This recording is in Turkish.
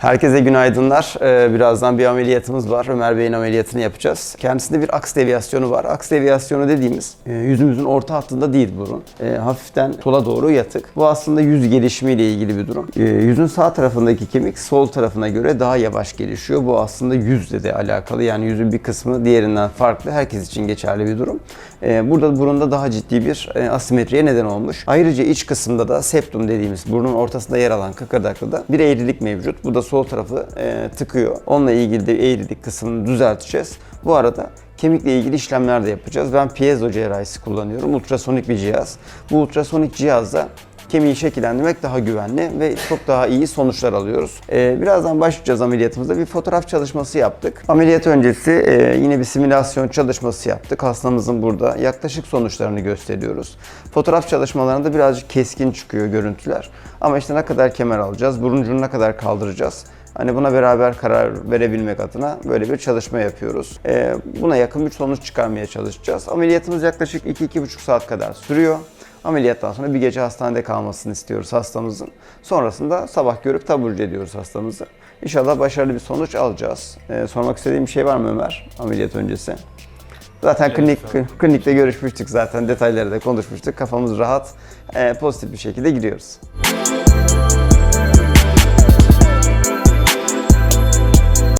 Herkese günaydınlar. Ee, birazdan bir ameliyatımız var. Ömer Bey'in ameliyatını yapacağız. Kendisinde bir aks deviyasyonu var. Aks deviyasyonu dediğimiz e, yüzümüzün orta hattında değil burun. E, hafiften sola doğru yatık. Bu aslında yüz gelişimiyle ilgili bir durum. E, yüzün sağ tarafındaki kemik sol tarafına göre daha yavaş gelişiyor. Bu aslında yüzle de alakalı. Yani yüzün bir kısmı diğerinden farklı. Herkes için geçerli bir durum. E, burada burunda daha ciddi bir asimetriye neden olmuş. Ayrıca iç kısımda da septum dediğimiz burnun ortasında yer alan kıkırdaklıda bir eğrilik mevcut. Bu da sol tarafı e, tıkıyor. Onunla ilgili de eğrilik kısmını düzelteceğiz. Bu arada kemikle ilgili işlemler de yapacağız. Ben piezo cerrahisi kullanıyorum. Ultrasonik bir cihaz. Bu ultrasonik cihazda kemiği şekillendirmek daha güvenli ve çok daha iyi sonuçlar alıyoruz. Ee, birazdan başlayacağız ameliyatımızda. Bir fotoğraf çalışması yaptık. Ameliyat öncesi e, yine bir simülasyon çalışması yaptık. Hastamızın burada yaklaşık sonuçlarını gösteriyoruz. Fotoğraf çalışmalarında birazcık keskin çıkıyor görüntüler. Ama işte ne kadar kemer alacağız, burun ucunu ne kadar kaldıracağız. Hani buna beraber karar verebilmek adına böyle bir çalışma yapıyoruz. Ee, buna yakın bir sonuç çıkarmaya çalışacağız. Ameliyatımız yaklaşık 2-2,5 saat kadar sürüyor. Ameliyattan sonra bir gece hastanede kalmasını istiyoruz hastamızın. Sonrasında sabah görüp taburcu ediyoruz hastamızı. İnşallah başarılı bir sonuç alacağız. Ee, sormak istediğim bir şey var mı Ömer ameliyat öncesi? Zaten klinik klinikte görüşmüştük zaten detayları da konuşmuştuk. Kafamız rahat, e, pozitif bir şekilde giriyoruz.